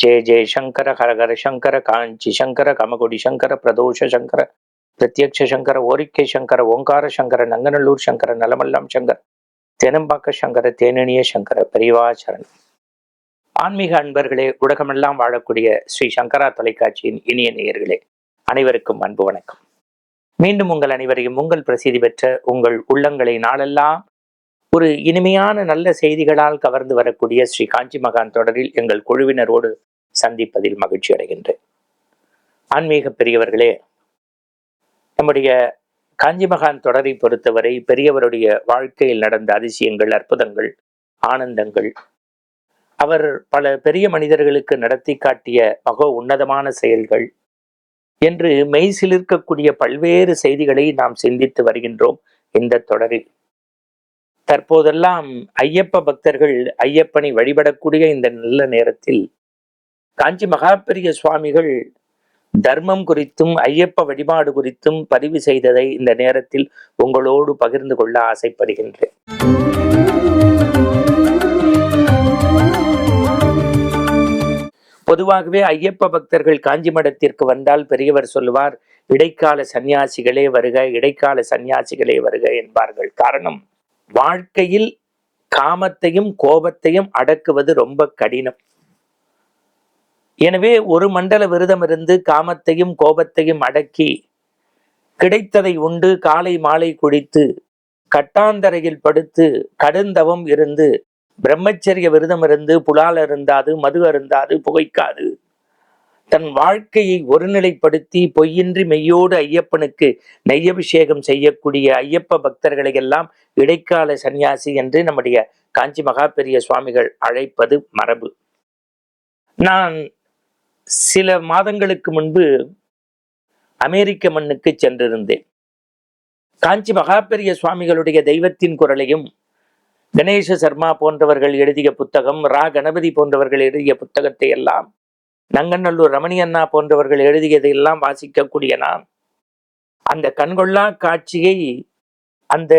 ஜெய ஜெய சங்கர ஹரஹர சங்கர காஞ்சி சங்கர கமகுடி சங்கர பிரதோஷ சங்கர பிரத்யக்ஷ சங்கர ஓரிக்கை சங்கர ஓங்கார சங்கர நங்கநல்லூர் சங்கர நலமல்லாம் சங்கர் தெனம்பாக்க சங்கர தேனணிய சங்கர பெரியவாச்சரண் ஆன்மீக அன்பர்களே உலகமெல்லாம் வாழக்கூடிய ஸ்ரீ சங்கரா தொலைக்காட்சியின் இனிய நேயர்களே அனைவருக்கும் அன்பு வணக்கம். மீண்டும் உங்கள் அனைவரையும் உங்கள் பிரசித்தி பெற்ற உங்கள் உள்ளங்களை நாளெல்லாம் ஒரு இனிமையான நல்ல செய்திகளால் கவர்ந்து வரக்கூடிய ஸ்ரீ காஞ்சி மகான் தொடரில் எங்கள் குழுவினரோடு சந்திப்பதில் மகிழ்ச்சி அடைகின்றேன். ஆன்மீக பெரியவர்களே நம்முடைய காஞ்சி மகான் தொடரை பொறுத்தவரை பெரியவருடைய வாழ்க்கையில் நடந்த அதிசயங்கள் அற்புதங்கள் ஆனந்தங்கள் அவர் பல பெரிய மனிதர்களுக்கு நடத்தி காட்டிய மகோ உன்னதமான செயல்கள் என்று மெய் சிலிர்க்கக்கூடிய பல்வேறு செய்திகளை நாம் சிந்தித்து வருகின்றோம் இந்த தொடரில். தற்போதெல்லாம் ஐயப்ப பக்தர்கள் ஐயப்பனை வழிபடக்கூடிய இந்த நல்ல நேரத்தில் காஞ்சி மகாபெரிய சுவாமிகள் தர்மம் குறித்தும் ஐயப்ப வழிபாடு குறித்தும் பதிவு செய்ததை இந்த நேரத்தில் உங்களோடு பகிர்ந்து கொள்ள ஆசைப்படுகின்றேன். பொதுவாகவே ஐயப்ப பக்தர்கள் காஞ்சி மடத்திற்கு வந்தால் பெரியவர் சொல்லுவார் இடைக்கால சந்நியாசிகளே வருக இடைக்கால சந்நியாசிகளே வருக என்பார்கள். காரணம் வாழ்க்கையில் காமத்தையும் கோபத்தையும் அடக்குவது ரொம்ப கடினம். எனவே ஒரு மண்டல விரதம் இருந்து காமத்தையும் கோபத்தையும் அடக்கி கிடைத்ததை உண்டு காலை மாலை குடித்து கட்டாந்தரையில் படுத்து கடுந்தவம் இருந்து பிரம்மச்சரிய விரதம் இருந்து புலால் அருந்தாது மது அருந்தாது புகைக்காது. தன் வாழ்க்கையை ஒருநிலைப்படுத்தி பொய்யின்றி மெய்யோடு ஐயப்பனுக்கு நெய்யபிஷேகம் செய்யக்கூடிய ஐயப்ப பக்தர்களை எல்லாம் இடைக்கால சந்நியாசி என்று நம்முடைய காஞ்சி மகா பெரிய சுவாமிகள் அழைப்பது மரபு. நான் சில மாதங்களுக்கு முன்பு அமெரிக்க மண்ணுக்கு சென்றிருந்தேன். காஞ்சி மகாபெரிய சுவாமிகளுடைய தெய்வத்தின் குரலையும் கணேச சர்மா போன்றவர்கள் எழுதிய புத்தகம் ரா. கணபதி போன்றவர்கள் எழுதிய புத்தகத்தை எல்லாம் நங்கநல்லூர் ரமணி அண்ணா போன்றவர்கள் எழுதியதை எல்லாம் வாசிக்கக்கூடிய நான் அந்த கண்கொள்ளா காட்சியை அந்த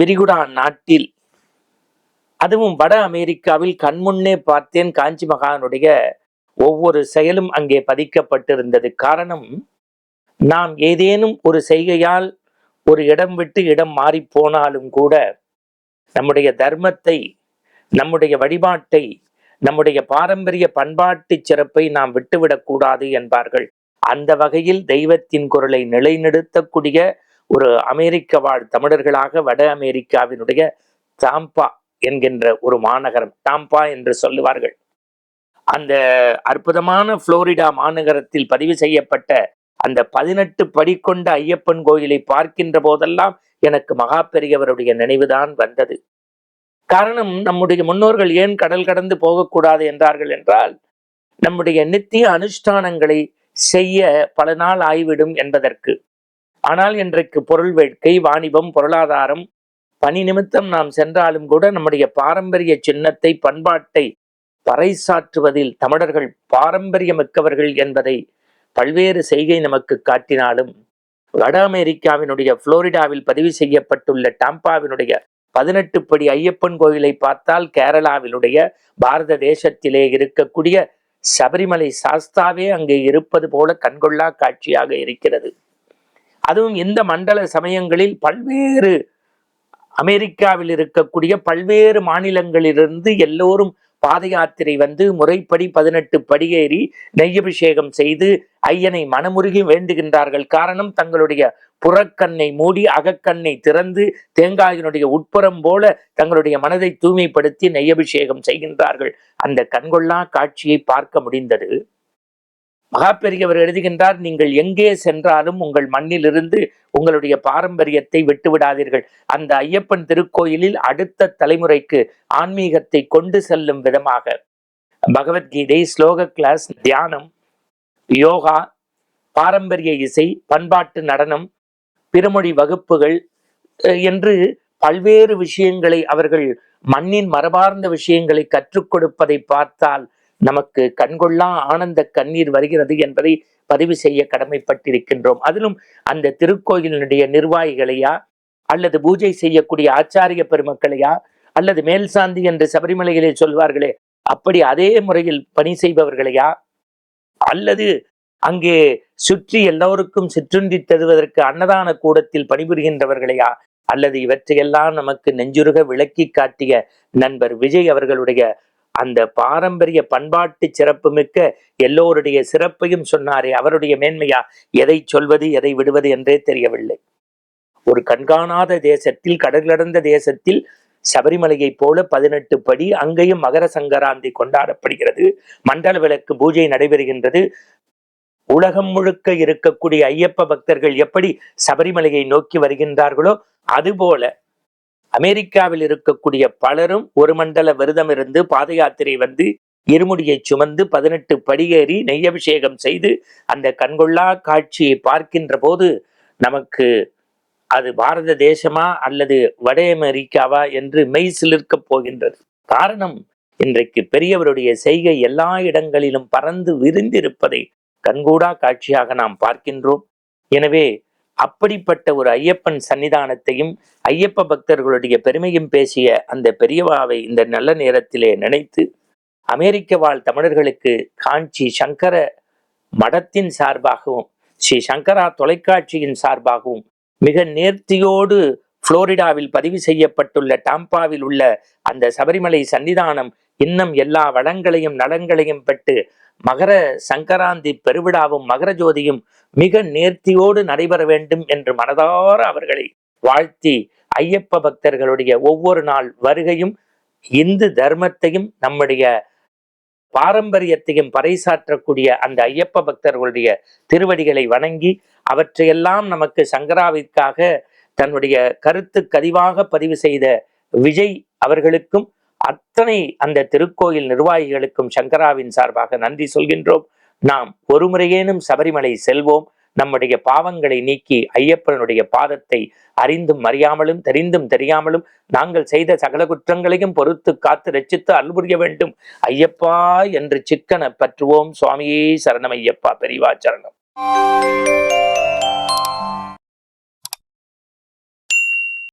விரிகுடா நாட்டில் அதுவும் வட அமெரிக்காவில் கண்முன்னே பார்த்தேன். காஞ்சி மகானுடைய ஒவ்வொரு செயலும் அங்கே பதிக்கப்பட்டிருந்தது. காரணம் நாம் ஏதேனும் ஒரு செய்கையால் ஒரு இடம் விட்டு இடம் மாறி போனாலும் கூட நம்முடைய தர்மத்தை நம்முடைய வழிபாட்டை நம்முடைய பாரம்பரிய பண்பாட்டு சிறப்பை நாம் விட்டுவிடக்கூடாது என்பார்கள். அந்த வகையில் தெய்வத்தின் குரலை நிலைநிறுத்தக்கூடிய ஒரு அமெரிக்க வாழ் தமிழர்களாக வட அமெரிக்காவினுடைய தாம்பா என்கின்ற ஒரு மாநகரம் டாம்பா என்று சொல்லுவார்கள். அந்த அற்புதமான புளோரிடா மாநகரத்தில் பதிவு செய்யப்பட்ட அந்த பதினெட்டு படி கொண்ட ஐயப்பன் கோயிலை பார்க்கின்ற போதெல்லாம் எனக்கு மகா பெரியவருடைய நினைவுதான் வந்தது. காரணம் நம்முடைய முன்னோர்கள் ஏன் கடல் கடந்து போகக்கூடாது என்றார்கள் என்றால் நம்முடைய நித்திய அனுஷ்டானங்களை செய்ய பல நாள் ஆய்விடும் என்பதற்கு. ஆனால் இன்றைக்கு பொருள் வேட்கை வாணிபம் பொருளாதாரம் பணி நிமித்தம் நாம் சென்றாலும் கூட நம்முடைய பாரம்பரிய சின்னத்தை பண்பாட்டை பறைசாற்றுவதில் தமிழர்கள் பாரம்பரியமிக்கவர்கள் என்பதை பல்வேறு செய்கை நமக்கு காட்டினாலும் வட அமெரிக்காவினுடைய புளோரிடாவில் பதிவு செய்யப்பட்டுள்ள டாம்பாவினுடைய பதினெட்டு படி ஐயப்பன் கோயிலை பார்த்தால் கேரளாவினுடைய பாரத தேசத்திலே இருக்கக்கூடிய சபரிமலை சாஸ்தாவே அங்கே இருப்பது போல கண்கொள்ளா காட்சியாக இருக்கிறது. அதுவும் இந்த மண்டல சமயங்களில் பல்வேறு அமெரிக்காவில் இருக்கக்கூடிய பல்வேறு மாநிலங்களிலிருந்து எல்லோரும் பாத யாத்திரை வந்து முறைப்படி பதினெட்டு படியேறி நெய்யபிஷேகம் செய்து ஐயனை மனமுருகி வேண்டுகின்றார்கள். காரணம் தங்களுடைய புறக்கண்ணை மூடி அகக்கண்ணை திறந்து தேங்காயினுடைய உட்புறம் போல தங்களுடைய மனதை தூய்மைப்படுத்தி நெய்யபிஷேகம் செய்கின்றார்கள். அந்த கண்கொள்ளா காட்சியை பார்க்க முடிந்தது. மகாபெரியவர் எழுதுகின்றார் நீங்கள் எங்கே சென்றாலும் உங்கள் மண்ணிலிருந்து உங்களுடைய பாரம்பரியத்தை விட்டுவிடாதீர்கள். அந்த ஐயப்பன் திருக்கோயிலில் அடுத்த தலைமுறைக்கு ஆன்மீகத்தை கொண்டு செல்லும் விதமாக. பகவத்கீதை ஸ்லோக கிளாஸ் தியானம் யோகா பாரம்பரிய இசை பண்பாட்டு நடனம் பிறமொழி வகுப்புகள் என்று பல்வேறு விஷயங்களை அவர்கள் மண்ணின் மரபார்ந்த விஷயங்களை கற்றுக் கொடுப்பதை பார்த்தால் நமக்கு கண்கொள்ளா ஆனந்த கண்ணீர் வருகிறது என்பதை பதிவு செய்ய கடமைப்பட்டிருக்கின்றோம். அதிலும் அந்த திருக்கோயிலினுடைய நிர்வாகிகளையா அல்லது பூஜை செய்யக்கூடிய ஆச்சாரிய பெருமக்களையா அல்லது மேல் சாந்தி என்று சபரிமலையிலே சொல்வார்களே அப்படி அதே முறையில் பணி செய்பவர்களையா? அல்லது அங்கே சுற்றி எல்லோருக்கும் சிற்றுண்டி தருவதற்கு அன்னதான கூடத்தில் பணிபுரிகின்றவர்களையா? அல்லது இவற்றையெல்லாம் நமக்கு நெஞ்சுருக விளக்கி காட்டிய நண்பர் விஜய் அவர்களுடைய அந்த பாரம்பரிய பண்பாட்டு சிறப்புமிக்க எல்லோருடைய சிறப்பையும் சொன்னாரே அவருடைய மேன்மையா? எதை சொல்வது எதை விடுவது என்றே தெரியவில்லை. ஒரு கண்காணாத தேசத்தில் கடல் தேசத்தில் சபரிமலையைப் போல பதினெட்டு படி அங்கேயும் மகர சங்கராந்தி கொண்டாடப்படுகிறது. மண்டல விளக்கு பூஜை நடைபெறுகின்றது. உலகம் முழுக்க இருக்கக்கூடிய ஐயப்ப பக்தர்கள் எப்படி சபரிமலையை நோக்கி வருகின்றார்களோ அதுபோல அமெரிக்காவில் இருக்கக்கூடிய பலரும் ஒரு மண்டல விரதம் இருந்து பாத யாத்திரை வந்து இருமுடியை சுமந்து பதினெட்டு படியேறி நெய்யபிஷேகம் செய்து அந்த கண்கொள்ளா காட்சியை பார்க்கின்ற போது நமக்கு அது பாரத தேசமா அல்லது வட அமெரிக்காவா என்று மெய் சிலிர்க்கப் போகின்றது. காரணம் இன்றைக்கு பெரியவருடைய செய்கை எல்லா இடங்களிலும் பறந்து விரிந்திருப்பதை கண்கூடா காட்சியாக நாம் பார்க்கின்றோம். எனவே அப்படிப்பட்ட ஒரு ஐயப்பன் சன்னிதானத்தையும் ஐயப்ப பக்தர்களுடைய பெருமையும் பேசிய அந்த பெரியவாவை இந்த நல்ல நேரத்திலே நினைத்து அமெரிக்க வாழ் தமிழர்களுக்கு காஞ்சி சங்கர மடத்தின் சார்பாகவும் ஸ்ரீ சங்கரா தொலைக்காட்சியின் சார்பாகவும் மிக நேர்த்தியோடு புளோரிடாவில் பதிவு செய்யப்பட்டுள்ள டாம்பாவில் உள்ள அந்த சபரிமலை சன்னிதானம் இன்னும் எல்லா வளங்களையும் நலங்களையும் பெற்று மகர சங்கராந்தி பெருவிழாவும் மகர ஜோதியும் மிக நேர்த்தியோடு நடைபெற வேண்டும் என்று மனதார அவர்களை வாழ்த்தி ஐயப்ப பக்தர்களுடைய ஒவ்வொரு நாள் வருகையும் இந்து தர்மத்தையும் நம்முடைய பாரம்பரியத்தையும் பறைசாற்றக்கூடிய அந்த ஐயப்ப பக்தர்களுடைய திருவடிகளை வணங்கி அவற்றையெல்லாம் நமக்கு சங்கராவிற்காக தன்னுடைய கருத்து கதிவாக பதிவு செய்த விஜய் அவர்களுக்கும் அத்தனை அந்த திருக்கோயில் நிர்வாகிகளுக்கும் சங்கராவின் சார்பாக நன்றி சொல்கின்றோம். நாம் ஒரு முறையேனும் சபரிமலை செல்வோம். நம்முடைய பாவங்களை நீக்கி ஐயப்பனுடைய பாதத்தை அறிந்தும் அறியாமலும் தெரிந்தும் தெரியாமலும் நாங்கள் செய்த சகல குற்றங்களையும் பொறுத்து காத்து ரச்சித்து அல்புரிய வேண்டும். ஐயப்பா என்று சிக்கன பற்றுவோம். சுவாமியே சரணம் ஐயப்பா. பெரிவா சரணம்.